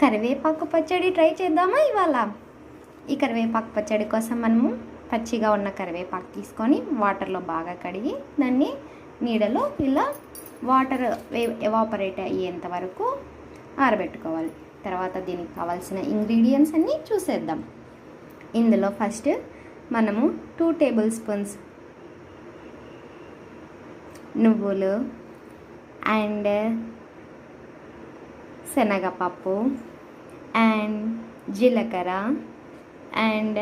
కరివేపాకు పచ్చడి ట్రై చేద్దామా ఇవాళ? ఈ కరివేపాకు పచ్చడి కోసం మనము పచ్చిగా ఉన్న కరివేపాకు తీసుకొని వాటర్లో బాగా కడిగి దాన్ని నీడలో ఇలా వాటర్ ఎవాపరేట్ అయ్యేంత వరకు ఆరబెట్టుకోవాలి. తర్వాత దీనికి కావాల్సిన ఇంగ్రీడియంట్స్ అన్నీ చూసేద్దాం. ఇందులో ఫస్ట్ మనము టూ టేబుల్ స్పూన్స్ నువ్వులు అండ్ శనగపప్పు అండ్ జీలకర్ర అండ్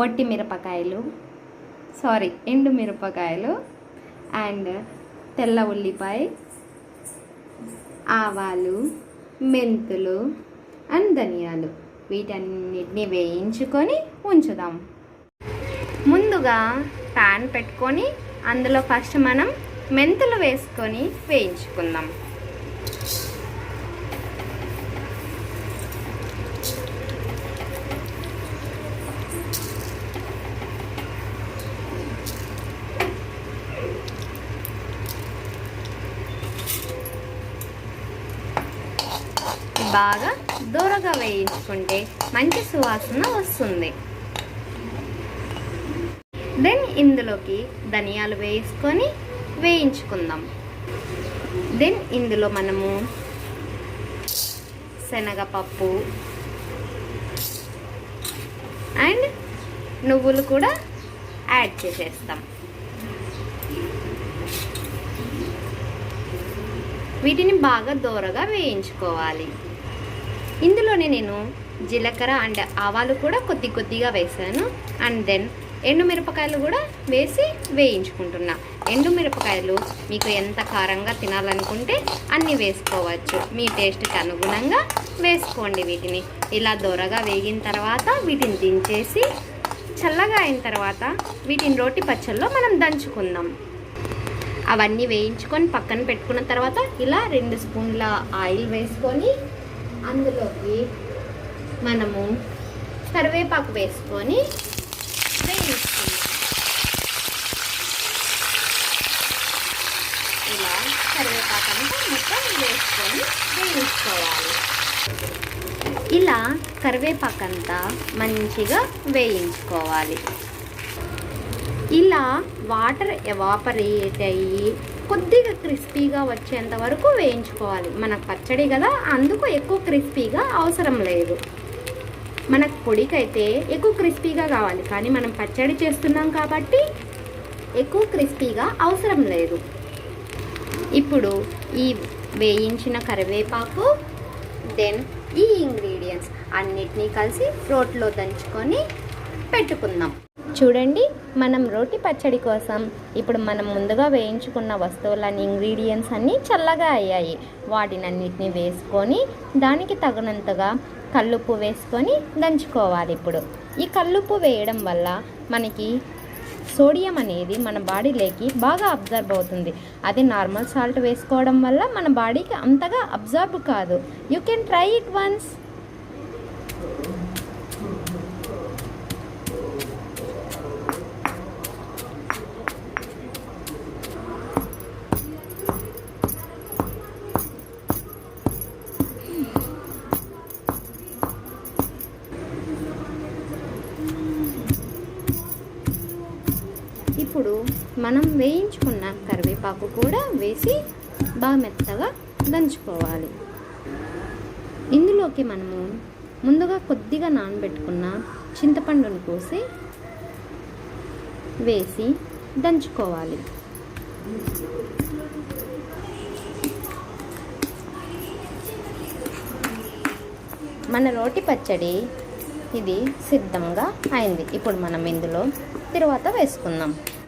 వట్టి మిరపకాయలు సారీ ఎండు మిరపకాయలు అండ్ తెల్ల ఉల్లిపాయ ఆవాలు మెంతులు అండ్ ధనియాలు. వీటన్నిటిని వేయించుకొని ఉంచుదాం. ముందుగా ప్యాన్ పెట్టుకొని అందులో ఫస్ట్ మనం మెంతులు వేసుకొని వేయించుకుందాం. బాగా దూరగా వేయించుకుంటే మంచి సువాసన వస్తుంది. దెన్ ఇందులోకి ధనియాలు వేసుకొని వేయించుకుందాం. దెన్ ఇందులో మనము శనగపప్పు అండ్ నువ్వులు కూడా యాడ్ చేసేస్తాం. వీటిని బాగా దోరగా వేయించుకోవాలి. ఇందులోనే నేను జీలకర్ర అండ్ ఆవాలు కూడా కొద్ది కొద్దిగా వేసాను. అండ్ దెన్ ఎండు మిరపకాయలు కూడా వేసి వేయించుకుంటున్నా. ఎండు మిరపకాయలు మీకు ఎంత కారంగా తినాలనుకుంటే అన్నీ వేసుకోవచ్చు. మీ టేస్ట్కి అనుగుణంగా వేసుకోండి వీటిని. ఇలా దొరగా వేగిన తర్వాత వీటిని దించేసి చల్లగా అయిన తర్వాత వీటిని రోటి పచ్చల్లో మనం దంచుకుందాం. అవన్నీ వేయించుకొని పక్కన పెట్టుకున్న తర్వాత ఇలా రెండు స్పూన్ల ఆయిల్ వేసుకొని అందులోకి మనము కరివేపాకు వేసుకొని వేయించుకుందాం ఇలా కరివేపాకంతా మొత్తం వేసుకొని వేయించుకోవాలి. ఇలా కరివేపాకంతా మంచిగా వేయించుకోవాలి. ఇలా వాటర్ ఎవాపరేట్ అయ్యి కొద్దిగా క్రిస్పీగా వచ్చేంత వరకు వేయించుకోవాలి. మనకు పచ్చడి కదా అందుకు ఎక్కువ క్రిస్పీగా అవసరం లేదు. మనకు పొడికైతే ఎక్కువ క్రిస్పీగా కావాలి. కానీ మనం పచ్చడి చేస్తున్నాం కాబట్టి ఎక్కువ క్రిస్పీగా అవసరం లేదు. ఇప్పుడు ఈ వేయించిన కరివేపాకు దెన్ ఈ ఇంగ్రీడియంట్స్ అన్నిటినీ కలిసి రోట్లో దంచుకొని పెట్టుకుందాం. చూడండి మనం రోటి పచ్చడి కోసం ఇప్పుడు మనం ముందుగా వేయించుకున్న వస్తువులన్నీ ఇంగ్రీడియంట్స్ అన్నీ చల్లగా అయ్యాయి. వాటినన్నిటిని వేసుకొని దానికి తగినంతగా కల్లుప్పు వేసుకొని దంచుకోవాలి ఇప్పుడు. ఈ కల్లుప్పు వేయడం వల్ల మనకి సోడియం అనేది మన బాడీలోకి బాగా అబ్జర్వ్ అవుతుంది. అదే నార్మల్ సాల్ట్ వేసుకోవడం వల్ల మన బాడీకి అంతగా అబ్జర్వ్ కాదు. You can try it once ఇప్పుడు మనం వేయించుకున్న కరివేపాకు కూడా వేసి బాగా మెత్తగా దంచుకోవాలి. ఇందులోకి మనము ముందుగా కొద్దిగా నానబెట్టుకున్న చింతపండును కోసి వేసి దంచుకోవాలి. మన రోటి పచ్చడి ఇది సిద్ధంగా అయింది. ఇప్పుడు మనం ఇందులో తర్వాత వేసుకుందాం